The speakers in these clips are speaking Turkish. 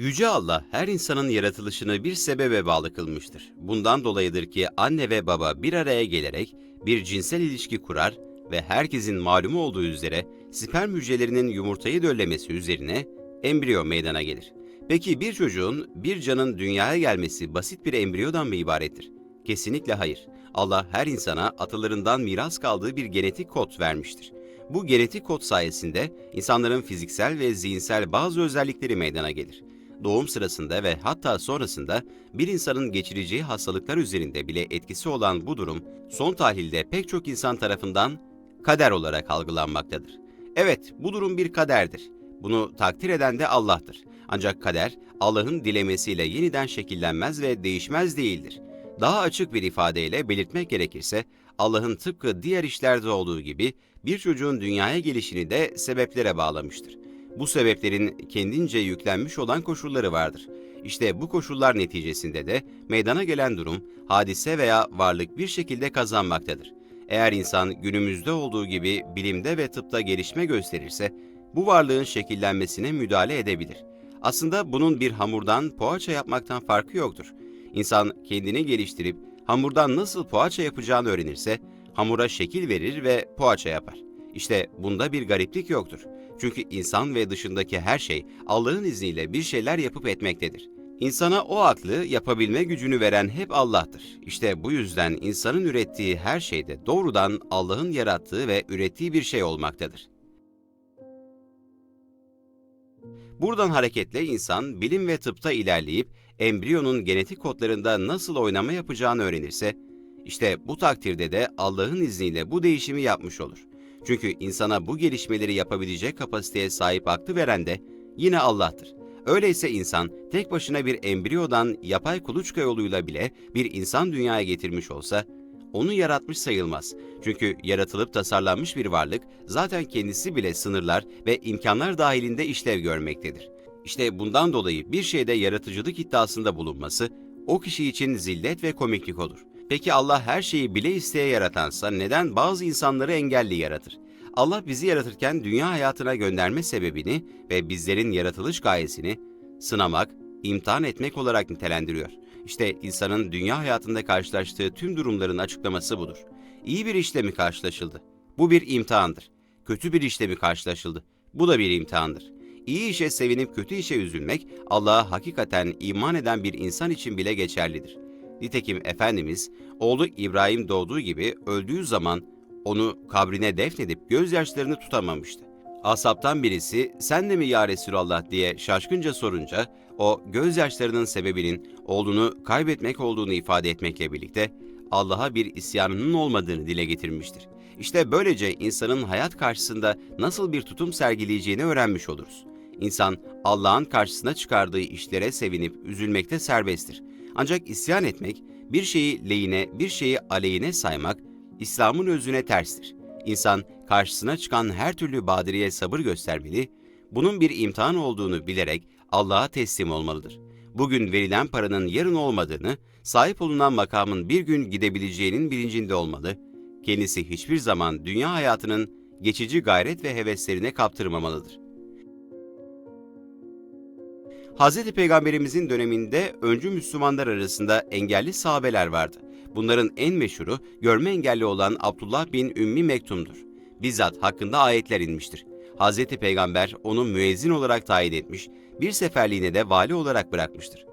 Yüce Allah her insanın yaratılışını bir sebebe bağlı kılmıştır. Bundan dolayıdır ki anne ve baba bir araya gelerek bir cinsel ilişki kurar ve herkesin malumu olduğu üzere sperm hücrelerinin yumurtayı döllemesi üzerine embriyo meydana gelir. Peki bir çocuğun, bir canın dünyaya gelmesi basit bir embriyodan mı ibarettir? Kesinlikle hayır. Allah her insana atalarından miras kaldığı bir genetik kod vermiştir. Bu genetik kod sayesinde insanların fiziksel ve zihinsel bazı özellikleri meydana gelir. Doğum sırasında ve hatta sonrasında bir insanın geçireceği hastalıklar üzerinde bile etkisi olan bu durum son tahlilde pek çok insan tarafından kader olarak algılanmaktadır. Evet, bu durum bir kaderdir. Bunu takdir eden de Allah'tır. Ancak kader Allah'ın dilemesiyle yeniden şekillenmez ve değişmez değildir. Daha açık bir ifadeyle belirtmek gerekirse Allah'ın tıpkı diğer işlerde olduğu gibi bir çocuğun dünyaya gelişini de sebeplere bağlamıştır. Bu sebeplerin kendince yüklenmiş olan koşulları vardır. İşte bu koşullar neticesinde de meydana gelen durum, hadise veya varlık bir şekilde kazanmaktadır. Eğer insan günümüzde olduğu gibi bilimde ve tıpta gelişme gösterirse, bu varlığın şekillenmesine müdahale edebilir. Aslında bunun bir hamurdan poğaça yapmaktan farkı yoktur. İnsan kendini geliştirip hamurdan nasıl poğaça yapacağını öğrenirse, hamura şekil verir ve poğaça yapar. İşte bunda bir gariplik yoktur. Çünkü insan ve dışındaki her şey Allah'ın izniyle bir şeyler yapıp etmektedir. İnsana o aklı yapabilme gücünü veren hep Allah'tır. İşte bu yüzden insanın ürettiği her şeyde doğrudan Allah'ın yarattığı ve ürettiği bir şey olmaktadır. Buradan hareketle insan bilim ve tıpta ilerleyip embriyonun genetik kodlarında nasıl oynama yapacağını öğrenirse, işte bu takdirde de Allah'ın izniyle bu değişimi yapmış olur. Çünkü insana bu gelişmeleri yapabilecek kapasiteye sahip aklı veren de yine Allah'tır. Öyleyse insan tek başına bir embriyodan yapay kuluçka yoluyla bile bir insan dünyaya getirmiş olsa, onu yaratmış sayılmaz. Çünkü yaratılıp tasarlanmış bir varlık zaten kendisi bile sınırlar ve imkanlar dahilinde işlev görmektedir. İşte bundan dolayı bir şeyde yaratıcılık iddiasında bulunması o kişi için zillet ve komiklik olur. Peki Allah her şeyi bile isteye yaratansa neden bazı insanları engelli yaratır? Allah bizi yaratırken dünya hayatına gönderme sebebini ve bizlerin yaratılış gayesini sınamak, imtihan etmek olarak nitelendiriyor. İşte insanın dünya hayatında karşılaştığı tüm durumların açıklaması budur. İyi bir işle mi karşılaşıldı? Bu bir imtihandır. Kötü bir işle mi karşılaşıldı? Bu da bir imtihandır. İyi işe sevinip kötü işe üzülmek Allah'a hakikaten iman eden bir insan için bile geçerlidir. Nitekim Efendimiz, oğlu İbrahim doğduğu gibi öldüğü zaman onu kabrine defnedip gözyaşlarını tutamamıştı. Asaptan birisi sen de mi ya Resulallah diye şaşkınca sorunca o gözyaşlarının sebebinin oğlunu kaybetmek olduğunu ifade etmekle birlikte Allah'a bir isyanının olmadığını dile getirmiştir. İşte böylece insanın hayat karşısında nasıl bir tutum sergileyeceğini öğrenmiş oluruz. İnsan Allah'ın karşısına çıkardığı işlere sevinip üzülmekte serbesttir. Ancak isyan etmek, bir şeyi lehine, bir şeyi aleyhine saymak İslam'ın özüne terstir. İnsan karşısına çıkan her türlü badireye sabır göstermeli, bunun bir imtihan olduğunu bilerek Allah'a teslim olmalıdır. Bugün verilen paranın yarın olmadığını, sahip olunan makamın bir gün gidebileceğinin bilincinde olmalı. Kendisi hiçbir zaman dünya hayatının geçici gayret ve heveslerine kaptırmamalıdır. Hz. Peygamberimizin döneminde öncü Müslümanlar arasında engelli sahabeler vardı. Bunların en meşhuru görme engelli olan Abdullah bin Ümmi Mektum'dur. Bizzat hakkında ayetler inmiştir. Hz. Peygamber onu müezzin olarak tayin etmiş, bir seferliğine de vali olarak bırakmıştır.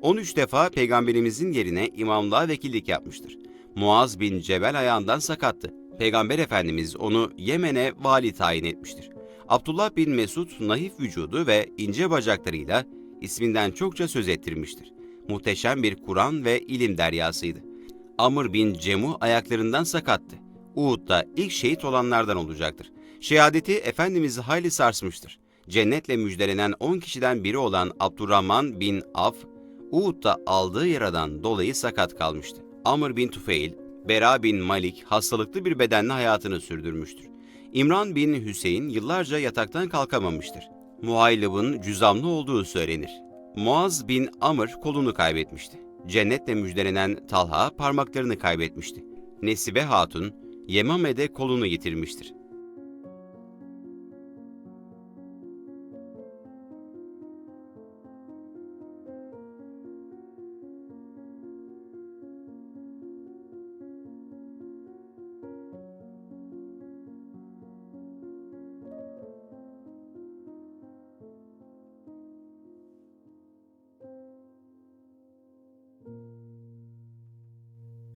13 defa peygamberimizin yerine imamlığa vekillik yapmıştır. Muaz bin Cebel ayağından sakattı. Peygamber Efendimiz onu Yemen'e vali tayin etmiştir. Abdullah bin Mesud naif vücudu ve ince bacaklarıyla isminden çokça söz ettirmiştir. Muhteşem bir Kur'an ve ilim deryasıydı. Amr bin Cemu ayaklarından sakattı. Uhud'da ilk şehit olanlardan olacaktır. Şehadeti Efendimiz'i hayli sarsmıştır. Cennetle müjdelenen 10 kişiden biri olan Abdurrahman bin Af, Uhud'da aldığı yaradan dolayı sakat kalmıştı. Amr bin Tufeil, Bera bin Malik hastalıklı bir bedenle hayatını sürdürmüştür. İmran bin Hüseyin yıllarca yataktan kalkamamıştır. Muhaylib'in cüzamlı olduğu söylenir. Muaz bin Amr kolunu kaybetmişti. Cennetle müjdelenen Talha parmaklarını kaybetmişti. Nesibe Hatun, Yemame'de kolunu yitirmiştir.